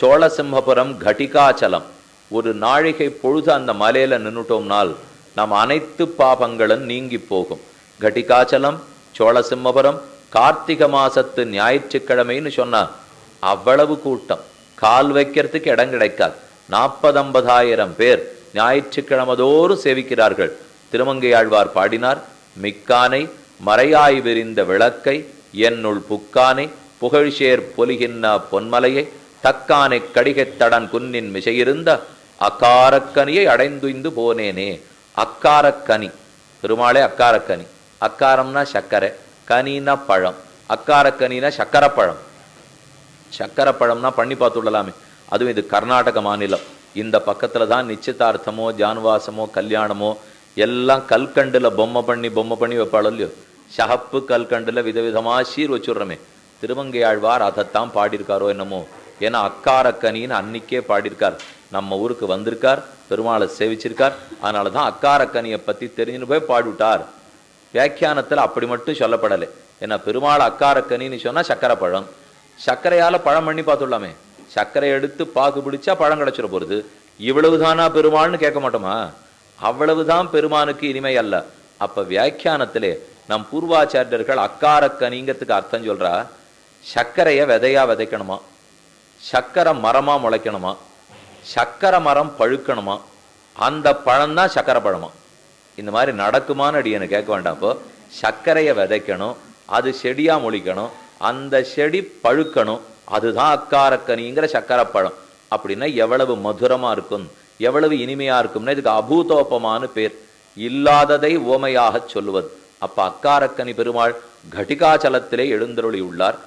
சோழசிம்மபுரம் கட்டிகாச்சலம் ஒரு நாழிகை பொழுது அந்த மலையில நின்னுட்டோம்னால் நம் அனைத்து பாபங்களும் நீங்கி போகும். கட்டிகாச்சலம் சோழசிம்மபுரம் கார்த்திக மாசத்து ஞாயிற்றுக்கிழமைன்னு சொன்னா அவ்வளவு கூட்டம். கால் வைக்கிறதுக்கு இடம் கிடைக்காது. நாற்பது ஐம்பதாயிரம் பேர் ஞாயிற்றுக்கிழமதோறும் சேவிக்கிறார்கள். திருமங்கையாழ்வார் பாடினார் மிக்கானை மறையாய் விரிந்த விளக்கை என்னுள் புக்கானை புகழ்ஷேர் பொலிகின்ற பொன்மலையை தக்கானை கடிகைத்தடன் குன்னின் மிசையிருந்த அக்காரக்கனியை அடைந்துய்ந்து போனேனே. அக்காரக்கனி. பெருமாளே அக்காரக்கனி. அக்காரம்னா சர்க்கரை கனினா பழம். அக்காரக்கனினா சக்கரை பழம் சக்கரை பழம்னா பண்ணி பார்த்துடலாமே அதுவும் இது கர்நாடக மாநிலம். இந்த பக்கத்தில் தான் நிச்சயதார்த்தமோ ஜான்வாசமோ கல்யாணமோ எல்லாம் கல்கண்டுல பொம்மை பண்ணி பொம்மை பண்ணி வைப்பாள் இல்லையோ? சகப்பு கல்கண்டுல விதவிதமா சீர் வச்சுடுறோமே. திருமங்கையாழ்வார் அதைத்தான் பாடியிருக்காரோ என்னமோ? ஏன்னா அக்காரக்கனின்னு அன்னைக்கே பாடியிருக்கார். நம்ம ஊருக்கு வந்திருக்கார் பெருமாளை சேவிச்சிருக்கார். அதனால தான் அக்காரக்கனியை பத்தி தெரிஞ்சுன்னு போய் பாடிவிட்டார். வியாக்கியானத்துல அப்படி மட்டும் சொல்லப்படலை. ஏன்னா பெருமாள் அக்காரக்கனின்னு சொன்னா சக்கரை பழம். சர்க்கரையால பழம் பண்ணி பார்த்துடலாமே. சர்க்கரை எடுத்து பாகு பிடிச்சா பழம் கிடைச்சிட போறது. இவ்வளவுதானா பெருமாள்னு கேட்க மாட்டோமா? அவ்வளவுதான் பெருமானுக்கு இனிமை அல்ல. அப்ப வியாக்கியானத்திலே நம் பூர்வாச்சாரியர்கள் அக்காரக்கனிங்கிறதுக்கு அர்த்தம் சொல்றா. சர்க்கரையை விதையா விதைக்கணுமா? சக்கரை மரமா முளைக்கணுமா? சக்கரை மரம் பழுக்கணுமா? அந்த பழம் தான் சக்கரை பழமா? இந்த மாதிரி நடக்குமான்னு அடி எனக்கு கேட்க வேண்டாம் இப்போ சர்க்கரையை விதைக்கணும் அது செடியா முழிக்கணும் அந்த செடி பழுக்கணும் அதுதான் அக்காரக்கனிங்கிற சக்கரை பழம். அப்படின்னா எவ்வளவு மதுரமா இருக்கும் எவ்வளவு இனிமையா இருக்கும்னா இதுக்கு அபூதோபமான பேர். இல்லாததை ஓமையாக சொல்லுவது. அப்ப அக்காரக்கனி பெருமாள் கட்டிகாச்சலத்திலே எழுந்தருளி உள்ளார்